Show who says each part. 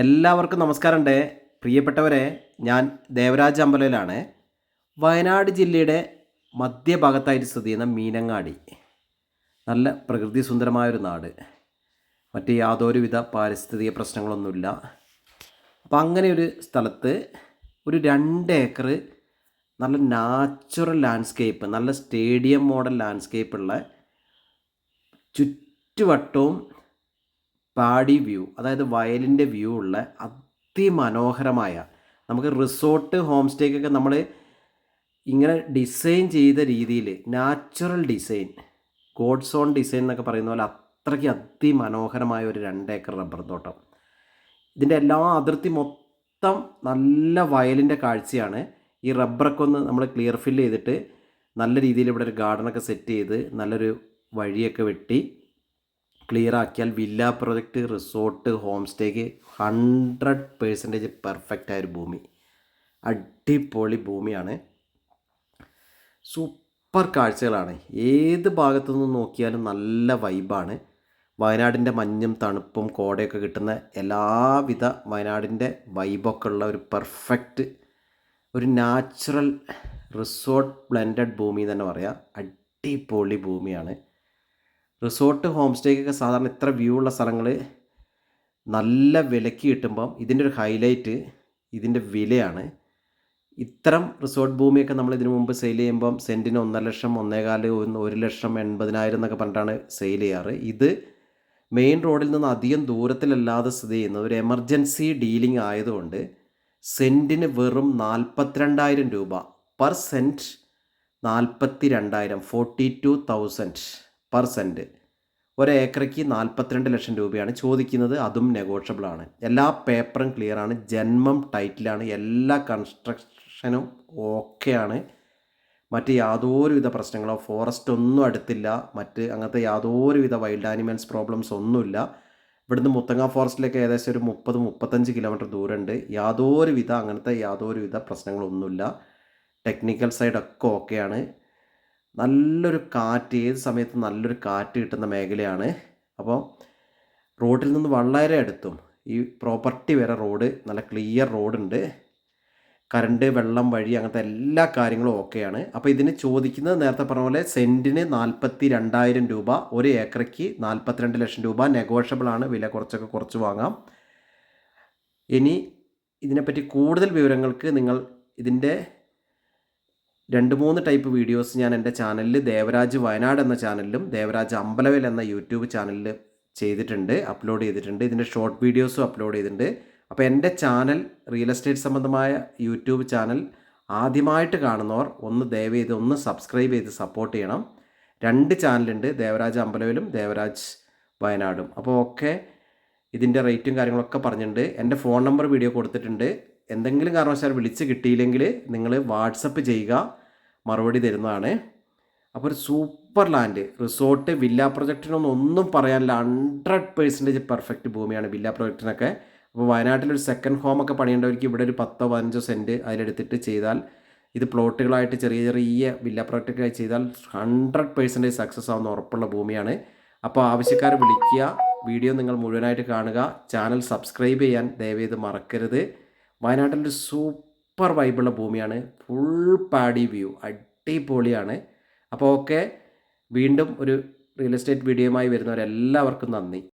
Speaker 1: എല്ലാവർക്കും നമസ്കാരമുണ്ട്. പ്രിയപ്പെട്ടവരെ ഞാൻ ദേവരാജ് അമ്പലയിലാണ് വയനാട് ജില്ലയുടെ മധ്യഭാഗത്തായിട്ട് സ്ഥിതി ചെയ്യുന്ന മീനങ്ങാടി. നല്ല പ്രകൃതി സുന്ദരമായൊരു നാട്. മറ്റ് യാതൊരുവിധ പാരിസ്ഥിതിക പ്രശ്നങ്ങളൊന്നുമില്ല. അപ്പോൾ അങ്ങനെ ഒരു സ്ഥലത്ത് ഒരു രണ്ട് ഏക്കർ നല്ല നാച്ചുറൽ ലാൻഡ്സ്കേപ്പ് നല്ല സ്റ്റേഡിയം മോഡൽ ലാൻഡ്സ്കേപ്പുള്ള ചുറ്റുവട്ടവും പാടി വ്യൂ അതായത് വയലിന്റെ വ്യൂ ഉള്ള അതിമനോഹരമായ നമുക്ക് റിസോർട്ട് ഹോം സ്റ്റേക്കൊക്കെ നമ്മൾ ഇങ്ങനെ ഡിസൈൻ ചെയ്ത രീതിയിൽ natural design God's own design എന്നൊക്കെ പറയുന്ന പോലെ അത്രയ്ക്ക് അതിമനോഹരമായ ഒരു രണ്ട് ഏക്കർ റബ്ബർ തോട്ടം. ഇതിന്റെ എല്ലാ അതിർത്തി മൊത്തം നല്ല വയലിന്റെ കാഴ്ചയാണ്. ഈ റബ്ബറൊക്കെ ഒന്ന് നമ്മൾ ക്ലിയർ ഫില്ല് ചെയ്തിട്ട് നല്ല രീതിയിൽ ഇവിടെ ഒരു ഗാർഡനൊക്കെ സെറ്റ് ചെയ്ത് നല്ലൊരു വഴിയൊക്കെ വെട്ടി ക്ലിയർ ആക്കിയാൽ വില്ല പ്രൊജക്റ്റ് റിസോർട്ട് ഹോം സ്റ്റേക്ക് ഹൺഡ്രഡ് പേഴ്സന്റേജ് പെർഫെക്റ്റ് ആയൊരു ഭൂമി. അടിപൊളി ഭൂമിയാണ്. സൂപ്പർ കാഴ്ചകളാണ്. ഏത് ഭാഗത്തു നിന്ന് നോക്കിയാലും നല്ല വൈബാണ്. വയനാടിന്റെ മഞ്ഞും തണുപ്പും കോടയൊക്കെ കിട്ടുന്ന എല്ലാവിധ വയനാടിന്റെ വൈബൊക്കെ ഉള്ള ഒരു പെർഫെക്റ്റ് ഒരു നാച്ചുറൽ റിസോർട്ട് ബ്ലെൻഡഡ് ഭൂമി തന്നെ പറയാം. അടിപൊളി ഭൂമിയാണ്. റിസോർട്ട് ഹോം സ്റ്റേക്കൊക്കെ സാധാരണ ഇത്ര വ്യൂ ഉള്ള സ്ഥലങ്ങൾ നല്ല വിലയ്ക്ക് കിട്ടുമ്പം ഇതിന്റെ ഒരു ഹൈലൈറ്റ് ഇതിന്റെ വിലയാണ്. ഇത്തരം റിസോർട്ട് ഭൂമിയൊക്കെ നമ്മൾ ഇതിനു മുമ്പ് സെയിൽ ചെയ്യുമ്പം സെന്റിന് ഒന്നര ലക്ഷം ഒന്നേകാൽ ഒന്ന് ഒരു ലക്ഷം എൺപതിനായിരം എന്നൊക്കെ പറഞ്ഞിട്ടാണ് സെയിൽ ചെയ്യാറ്. ഇത് മെയിൻ റോഡിൽ നിന്ന് അധികം ദൂരത്തിലല്ലാതെ സ്ഥിതി ചെയ്യുന്ന ഒരു എമർജൻസി ഡീലിംഗ് ആയതുകൊണ്ട് സെന്റിന് വെറും നാൽപ്പത്തിരണ്ടായിരം രൂപ. പെർ സെന്റ് നാൽപ്പത്തി രണ്ടായിരം forty two thousand. Per cent ഒരേക്കറയ്ക്ക് നാൽപ്പത്തിരണ്ട് ലക്ഷം രൂപയാണ് ചോദിക്കുന്നത്. അതും നെഗോഷ്യബിൾ ആണ്. എല്ലാ പേപ്പറും ക്ലിയർ ആണ്. ജന്മം ടൈറ്റിലാണ് എല്ലാ കൺസ്ട്രക്ഷനും ഓക്കെയാണ് മറ്റ് യാതൊരുവിധ പ്രശ്നങ്ങളോ ഫോറസ്റ്റ് ഒന്നും അടുത്തില്ല. മറ്റ് അങ്ങനത്തെ യാതൊരുവിധ വൈൽഡ് ആനിമൽസ് പ്രോബ്ലംസ് ഒന്നുമില്ല. ഇവിടുന്ന് മുത്തങ്ങ ഫോറസ്റ്റിലേക്ക് ഏകദേശം ഒരു മുപ്പത് മുപ്പത്തഞ്ച് കിലോമീറ്റർ ദൂരമുണ്ട്. യാതൊരുവിധ അങ്ങനത്തെ യാതൊരുവിധ പ്രശ്നങ്ങളൊന്നുമില്ല. ടെക്നിക്കൽ സൈഡൊക്കെ ഓക്കെയാണ് നല്ലൊരു കാറ്റ് ഏത് സമയത്ത് നല്ലൊരു കാറ്റ് കിട്ടുന്ന മേഖലയാണ്. അപ്പോൾ റോഡിൽ നിന്ന് വളരെ അടുത്തും ഈ പ്രോപ്പർട്ടി വരെ റോഡ് നല്ല ക്ലിയർ റോഡുണ്ട്. കറണ്ട് വെള്ളം വഴി അങ്ങനത്തെ എല്ലാ കാര്യങ്ങളും ഓക്കെയാണ് അപ്പോൾ ഇതിന് ചോദിക്കുന്നത് നേരത്തെ പറഞ്ഞ പോലെ സെന്റിന് നാൽപ്പത്തി രണ്ടായിരം രൂപ ഒരു ഏക്കറയ്ക്ക് നാൽപ്പത്തിരണ്ട് ലക്ഷം രൂപ നെഗോഷ്യബിൾ ആണ്. വില കുറച്ചൊക്കെ കുറച്ച് വാങ്ങാം. ഇനി ഇതിനെപ്പറ്റി കൂടുതൽ വിവരങ്ങൾക്ക് നിങ്ങൾ ഇതിന്റെ രണ്ട് മൂന്ന് ടൈപ്പ് വീഡിയോസ് ഞാൻ എന്റെ ചാനലിൽ ദേവരാജ് വയനാട് എന്ന ചാനലിലും ദേവരാജ് അമ്പലവേൽ എന്ന യൂട്യൂബ് ചാനലിൽ ചെയ്തിട്ടുണ്ട് അപ്ലോഡ് ചെയ്തിട്ടുണ്ട്. ഇതിന്റെ ഷോർട്ട് വീഡിയോസും അപ്ലോഡ് ചെയ്തിട്ടുണ്ട്. അപ്പോൾ എന്റെ ചാനൽ റിയൽ എസ്റ്റേറ്റ് സംബന്ധമായ യൂട്യൂബ് ചാനൽ ആദ്യമായിട്ട് കാണുന്നവർ ഒന്ന് ദയവ് ചെയ്ത് ഒന്ന് സബ്സ്ക്രൈബ് ചെയ്ത് സപ്പോർട്ട് ചെയ്യണം. രണ്ട് ചാനലുണ്ട് ദേവരാജ് അമ്പലവിലും ദേവരാജ് വയനാടും. അപ്പോൾ ഒക്കെ ഇതിന്റെ റേറ്റും കാര്യങ്ങളൊക്കെ പറഞ്ഞിട്ടുണ്ട്. എന്റെ ഫോൺ നമ്പർ വീഡിയോ കൊടുത്തിട്ടുണ്ട്. എന്തെങ്കിലും കാരണവശാൽ വിളിച്ച് കിട്ടിയില്ലെങ്കിൽ നിങ്ങൾ വാട്സപ്പ് ചെയ്യുക. മറുപടി തരുന്നതാണ്. അപ്പോൾ ഒരു സൂപ്പർ ലാൻഡ്. റിസോർട്ട് വില്ല പ്രൊജക്റ്റിനൊന്നും ഒന്നും പറയാനില്ല. ഹൺഡ്രഡ് പേഴ്സന്റേജ് പെർഫെക്റ്റ് ഭൂമിയാണ് വില്ല പ്രൊജക്റ്റിനൊക്കെ. അപ്പോൾ വയനാട്ടിലൊരു സെക്കൻഡ് ഹോമൊക്കെ പണിയേണ്ടവർക്ക് ഇവിടെ ഒരു പത്തോ പതിനഞ്ചോ സെന്റ് അതിലെടുത്തിട്ട് ചെയ്താൽ ഇത് പ്ലോട്ടുകളായിട്ട് ചെറിയ ചെറിയ വില്ല പ്രൊജക്റ്റൊക്കെ ചെയ്താൽ ഹൺഡ്രഡ് പേഴ്സന്റേജ് സക്സസ് ആവുന്ന ഉറപ്പുള്ള ഭൂമിയാണ്. അപ്പോൾ ആവശ്യക്കാർ വിളിക്കുക. വീഡിയോ നിങ്ങൾ മുഴുവനായിട്ട് കാണുക. ചാനൽ സബ്സ്ക്രൈബ് ചെയ്യാൻ ദയവേത് മറക്കരുത്. വയനാട്ടിലൊരു സൂപ്പർ വൈബുള്ള ഭൂമിയാണ്. ഫുൾ പാടി വ്യൂ അടിപൊളിയാണ്. അപ്പോൾ ഓക്കെ വീണ്ടും ഒരു റിയൽ എസ്റ്റേറ്റ് വീഡിയോയുമായി വരുന്നവരെല്ലാവർക്കും നന്ദി.